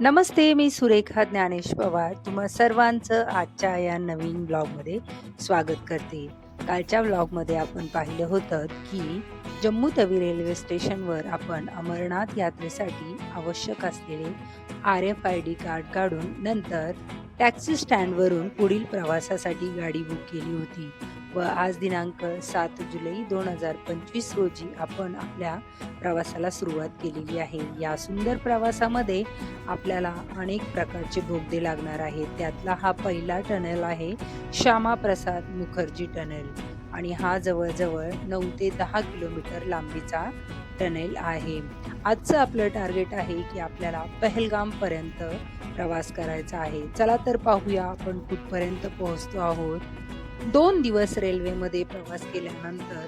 नमस्ते मी सुरेखा ज्ञानेश पवार. तुम्हा सर्वांचं आजच्या या नवीन ब्लॉगमध्ये स्वागत करते. कालच्या ब्लॉगमध्ये आपण पाहिलं होतं की जम्मू तवी रेल्वे स्टेशनवर आपण अमरनाथ यात्रेसाठी आवश्यक असलेले R F I D card काढून नंतर टॅक्सी स्टँडवरून पुढील प्रवासासाठी गाडी बुक केली होती. व आज दिनांक सात जुलै दोन हजार पंचवीस रोजी आपण आपल्या प्रवासाला सुरुवात केलेली आहे. या सुंदर प्रवासामध्ये आपल्याला अनेक प्रकारचे बोगदे लागणार आहेत. त्यातला हा पहिला टनेल आहे श्यामाप्रसाद मुखर्जी टनेल आणि हा जवळजवळ नऊ ते दहा किलोमीटर लांबीचा टनेल आहे. आजचं आपलं टार्गेट आहे की आपल्याला पहलगाम पर्यंत प्रवास करायचा आहे. चला तर पाहूया आपण कुठपर्यंत पोहोचतो आहोत. दोन दिवस रेल्वेमध्ये प्रवास केल्यानंतर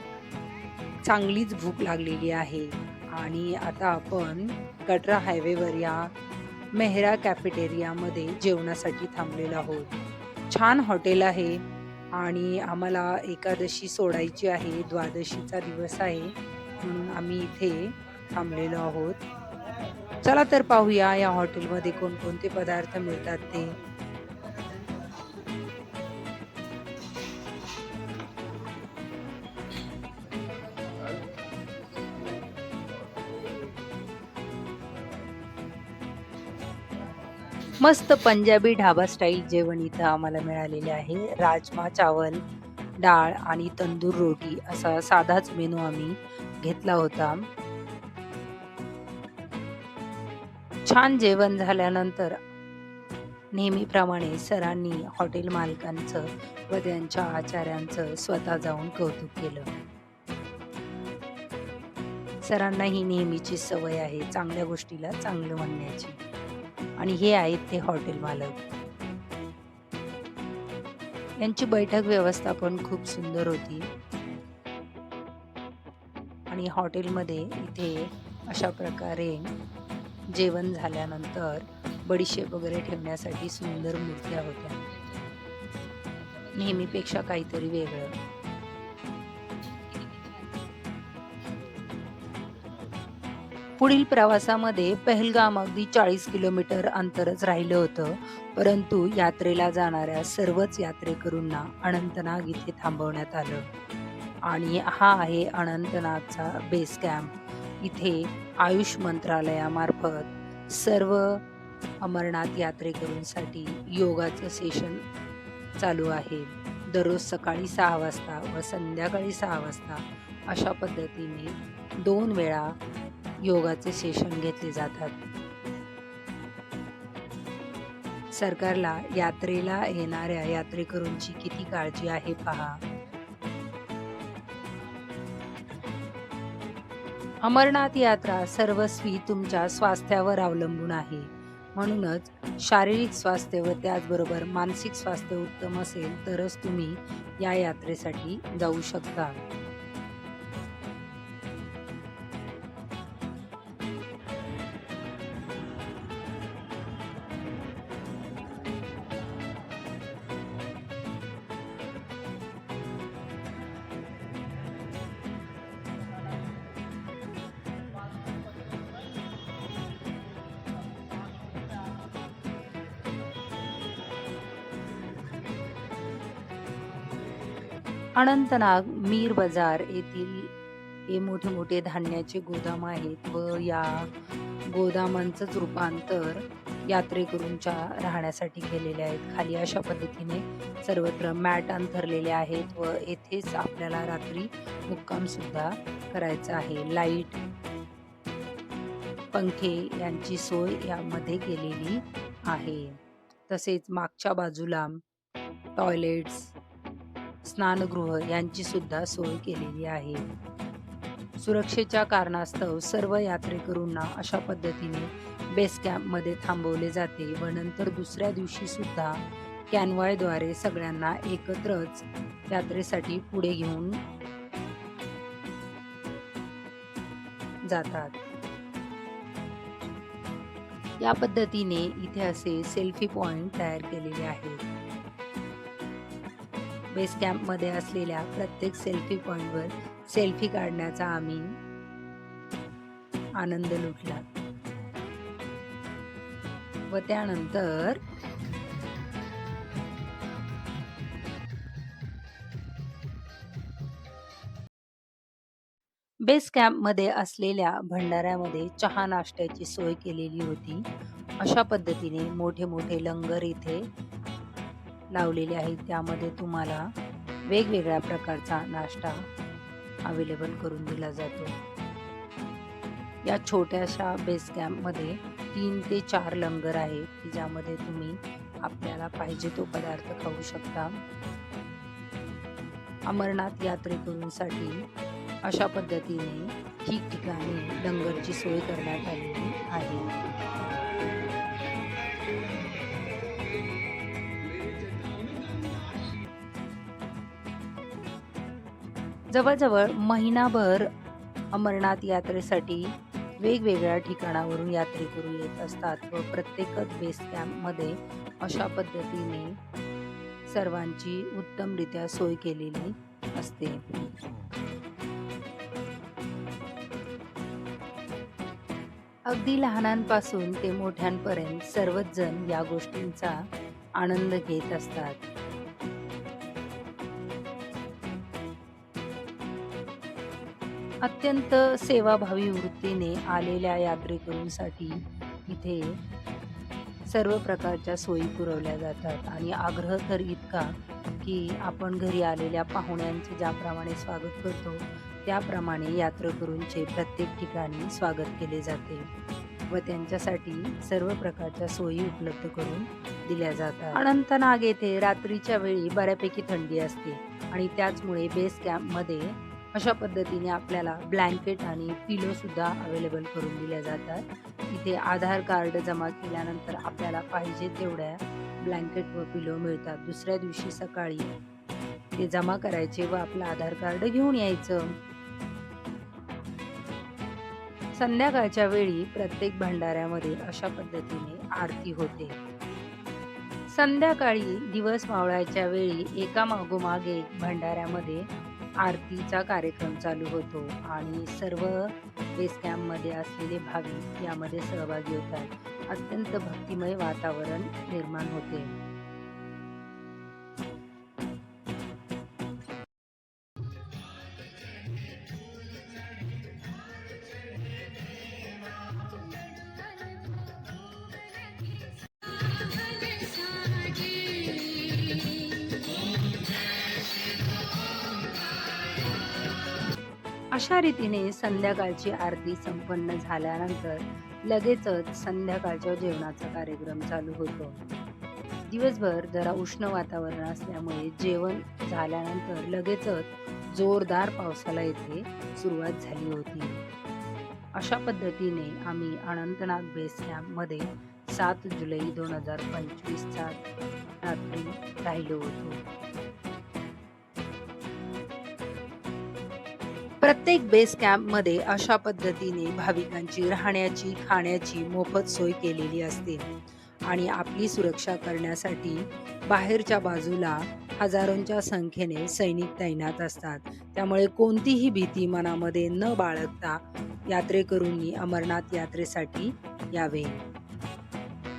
चांगलीच भूक लागलेली आहे. आणि आता आपण कटरा हायवेवर या मेहरा कॅफेटेरियामध्ये जेवणासाठी थांबलेलो आहोत. छान हॉटेल आहे आणि आम्हाला एकादशी सोडायची आहे द्वादशीचा दिवस आहे म्हणून आम्ही इथे थांबलेलो आहोत. चला तर पाहूया या हॉटेलमध्ये कोणकोणते पदार्थ मिळतात ते. मस्त पंजाबी ढाबा स्टाईल जेवण इथं आम्हाला मिळालेले आहे. राजमा चावल डाळ आणि तंदूर रोटी असा साधाच मेनू आम्ही घेतला होता. छान जेवण झाल्यानंतर नेहमीप्रमाणे सरांनी हॉटेल मालकांचं व त्यांच्या आचार्यांचं स्वतः जाऊन कौतुक केलं. सरांना ही नेहमीची सवय आहे चांगल्या गोष्टीला चांगलं म्हणण्याची. आणि हे आहेत ते हॉटेल मालक. यांची बैठक व्यवस्था पण खूप सुंदर होती. आणि हॉटेलमध्ये इथे अशा प्रकारे जेवण झाल्यानंतर बडीशेप वगैरे ठेवण्यासाठी सुंदर मूर्त्या होत्या. नेहमीपेक्षा काहीतरी वेगळं. पुढील प्रवासामध्ये पहलगाम अगदी चाळीस किलोमीटर अंतरच राहिलं होतं. परंतु यात्रेला जाणाऱ्या सर्वच यात्रेकरूंना अनंतनाग इथे थांबवण्यात आलं. आणि हा आहे अनंतनागचा बेस कॅम्प इथे आयुष मंत्रालयामार्फत सर्व अमरनाथ यात्रेकरूंसाठी योगाचं सेशन चालू आहे. दररोज सकाळी सहा वाजता व संध्याकाळी सहा वाजता अशा पद्धतीने दोन वेळा योगाचे सेशन घेतले जातात. सरकारला यात्रेला येणाऱ्या यात्रेकरूंची किती काळजी आहे पहा. अमरनाथ यात्रा सर्वस्वी तुमच्या स्वास्थ्यावर अवलंबून आहे. म्हणूनच शारीरिक स्वास्थ्य व त्याचबरोबर मानसिक स्वास्थ्य उत्तम असेल तरच तुम्ही या यात्रेसाठी जाऊ शकता. अनंतनाग मीर बाजार येथील हे मोठे मोठे धान्याचे गोदाम आहेत व या गोदामांचंच रूपांतर यात्रेकरूंच्या राहण्यासाठी केलेले आहेत. खाली अशा पद्धतीने सर्वत्र मॅट अंथरलेले आहेत व येथेच आपल्याला रात्री मुक्काम सुद्धा करायचा आहे. लाइट पंखे यांची सोय यामध्ये केलेली आहे. तसेच मागच्या बाजूला टॉयलेट्स स्नानगृह यांची सुद्धा सोय केलेली आहे. सुरक्षेच्या कारणास्तव सर्व यात्रेकरूंना अशा पद्धतीने बेस कॅम्पमध्ये थांबवले जाते व नंतर दुसऱ्या दिवशी सुद्धा कॅनवायद्वारे सगळ्यांना एकत्रच यात्रेसाठी पुढे घेऊन जातात. या पद्धतीने इथे असे सेल्फी पॉइंट तयार केलेले आहेत. बेस कॅम्पमध्ये असलेल्या प्रत्येक सेल्फी पॉईंटवर सेल्फी काढण्याचा आम्ही आनंद लुटला. व त्यानंतर बेस कॅम्पमध्ये असलेल्या भंडाऱ्यामध्ये चहा नाश्त्याची सोय केलेली होती. अशा पद्धतीने मोठे मोठे लंगर इथे लावलेले आहेत. त्यामध्ये तुम्हाला वेगवेगळ्या प्रकारचा नाश्ता अवेलेबल करून दिला जातो. या छोट्याशा बेस कॅम्पमध्ये तीन ते चार लंगर आहेत की ज्यामध्ये तुम्ही आपल्याला पाहिजे तो पदार्थ खाऊ शकता. अमरनाथ यात्रेकरूंसाठी अशा पद्धतीने ठिकठिकाणी लंगरची सोय करण्यात आलेली आहे. जवळजवळ महिनाभर अमरनाथ यात्रेसाठी वेगवेगळ्या ठिकाणावरून यात्रेकरू येत असतात व प्रत्येकच बेस कॅम्पमध्ये अशा पद्धतीने सर्वांची उत्तमरित्या सोय केलेली असते. अगदी लहानांपासून ते मोठ्यांपर्यंत सर्वच जण या गोष्टींचा आनंद घेत असतात. अत्यंत सेवाभावी वृत्तीने आलेल्या यात्रेकरूंसाठी इथे सर्व प्रकारच्या सोयी पुरवल्या जातात. आणि आग्रह तर इतका की आपण घरी आलेल्या पाहुण्यांचे ज्याप्रमाणे स्वागत करतो त्याप्रमाणे यात्रेकरूंचे प्रत्येक ठिकाणी स्वागत केले जाते व त्यांच्यासाठी सर्व प्रकारच्या सोयी उपलब्ध करून दिल्या जातात. अनंतनाग येथे रात्रीच्या वेळी बऱ्यापैकी थंडी असते आणि त्याचमुळे बेस कॅम्पमध्ये अशा पद्धतीने आपल्याला ब्लँकेट आणि पिलोसुद्धा अवेलेबल करून दिल्या जातात. इथे आधार कार्ड जमा केल्यानंतर आपल्याला पाहिजे तेवढ्या ब्लँकेट व पिलो मिळतात. दुसऱ्या दिवशी सकाळी ते जमा करायचे व आपलं आधार कार्ड घेऊन यायचं. संध्याकाळच्या वेळी प्रत्येक भंडाऱ्यामध्ये अशा पद्धतीने आरती होते. संध्याकाळी दिवस मावळायच्या वेळी एका मागोमाग एक भंडाऱ्यामध्ये आरतीचा कार्यक्रम चालू होतो आणि सर्व बेस कॅम्पमध्ये असलेले भाविक यामध्ये सहभागी होतात. अत्यंत भक्तिमय वातावरण निर्माण होते. अशा रीतीने संध्याकाळची आरती संपन्न झाल्यानंतर लगेचच संध्याकाळच्या जेवणाचा कार्यक्रम चालू होतो. दिवसभर जरा उष्ण वातावरण असल्यामुळे जेवण झाल्यानंतर लगेचच जोरदार पावसाला येथे सुरुवात झाली होती. अशा पद्धतीने आम्ही अनंतनाग बेस कॅम्पमध्ये सात जुलै दोन हजार पंचवीसचा रात्री राहिलो होतो. प्रत्येक बेस कॅम्पमध्ये अशा पद्धतीने भाविकांची राहण्याची खाण्याची मोफत सोय केलेली असते. आणि आपली सुरक्षा करण्यासाठी बाहेरच्या बाजूला हजारोंच्या संख्येने सैनिक तैनात असतात. त्यामुळे कोणतीही भीती मनामध्ये न बाळगता यात्रेकरूंनी अमरनाथ यात्रेसाठी यावे.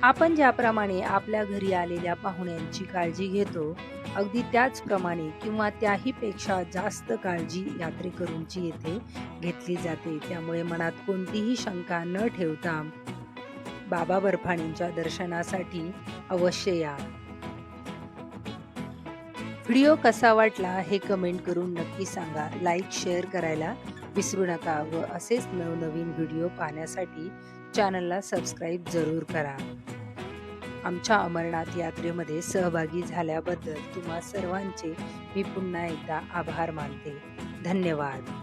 आपण ज्याप्रमाणे आपल्या घरी आलेल्या पाहुण्यांची काळजी घेतो अगदी त्याचप्रमाणे किंवा त्याही पेक्षा जास्त काळजी यात्रेकरूंची येथे घेतली जाते. त्यामुळे मनात कोणतीही शंका न ठेवता बाबा बर्फाणींच्या दर्शनासाठी अवश्य या. व्हिडिओ कसा वाटला हे कमेंट करून नक्की सांगा. लाईक शेअर करायला विसरू नका व असेच नवनवीन व्हिडिओ पाहण्यासाठी चॅनलला सबस्क्राईब जरूर करा. आमच्या अमरनाथ यात्रेमध्ये सहभागी झाल्याबद्दल तुम्हा सर्वांचे मी पुन्हा एकदा आभार मानते. धन्यवाद.